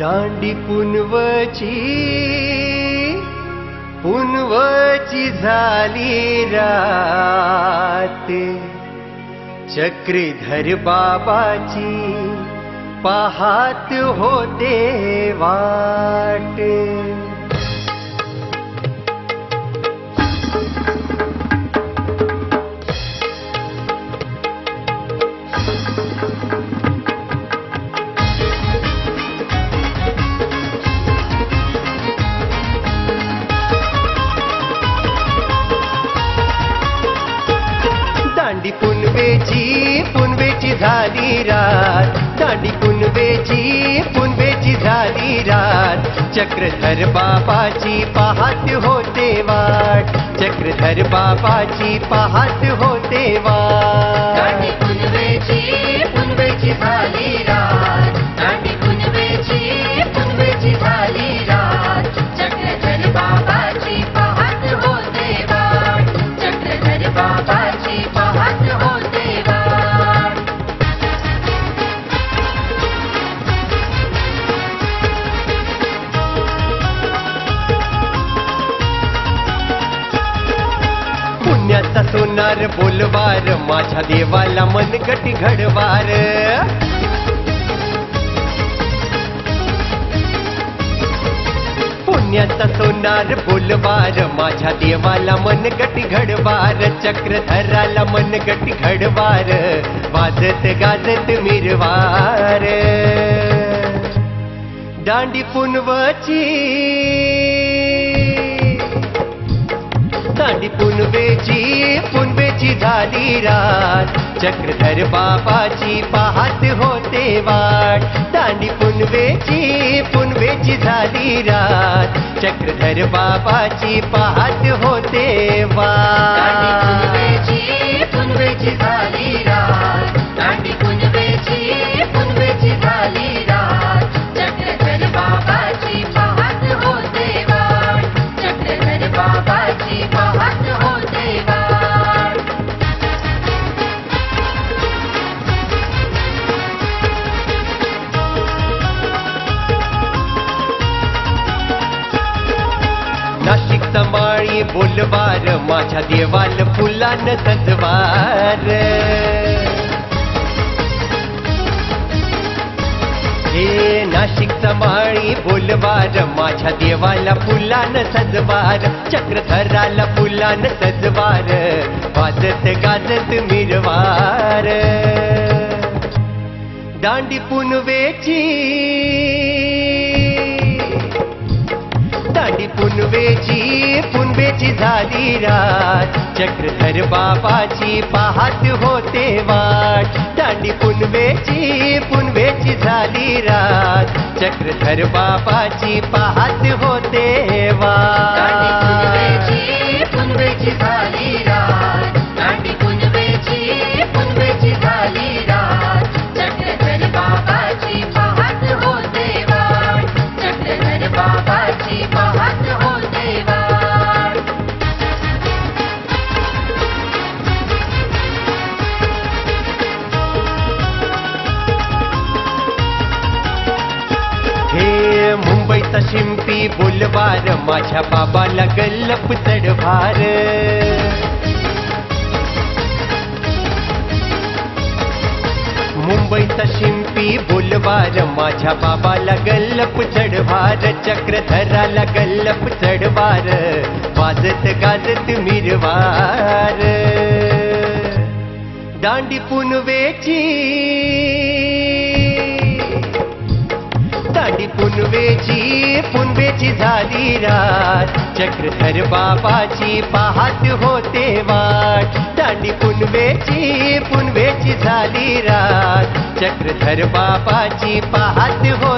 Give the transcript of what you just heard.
दांडी पुनवची पुनवची झाली रात. चक्रधर बाबाची पाहात होते वाट झाली रात. दांडी कुणबेची कुणबेची झाली रात. चक्रधर बाबाची पाहत होते वाट. चक्रधर बाबाची पाहत होते दांडी वाट कुणबेची पुनवेची सोनार बोलवार माझ्या देवाला मनगट घडवार. पुण्याचा सोनार बोलवार माझ्या देवाला मनगट घडवार. चक्रधराला मनगट घडवार. वाजत गाजत मिरवार. दांडी पुनवची. दांडी पुनवेची पुनवेची झाली रात. चक्रधर बाबाची पाहत होते वाट. दांडी पुनवेची पुनवेची झाली रात. चक्रधर बाबाची पाहत होते वाट. नाशिक माळी बोलवार माझ्या देवाल फुलान सजवार हे नाशिक माळी बोलवार माझ्या देवाला फुलान सजवार चक्रधराला फुलान सजवार वाजत गाजत मिरवार. दांडी पुनवेची पुनवेची झाली रात चक्रधर बाबाची पाहत होते वाट. दांडी पुनवेची पुनवेची झाली रात चक्रधर बाबाची पाहत होते वाट. पुनवेची पुनवेची झाली शिंपी बोलवार माझ्या बाबाला गल्लप चढभार मुंबईचा शिंपी बोलवार माझ्या बाबाला गल्लप चढवार चक्रधराला गल्लप चढवार वाजत गाजत मिरवार. दांडी पुनवेची दांडी पुनवेची पुनवेची झाली रात. चक्रधर बाबाची पाहत होते वाट. दांडी पुनवेची पुनवेची झाली रात. चक्रधर बाबाची पाहत होते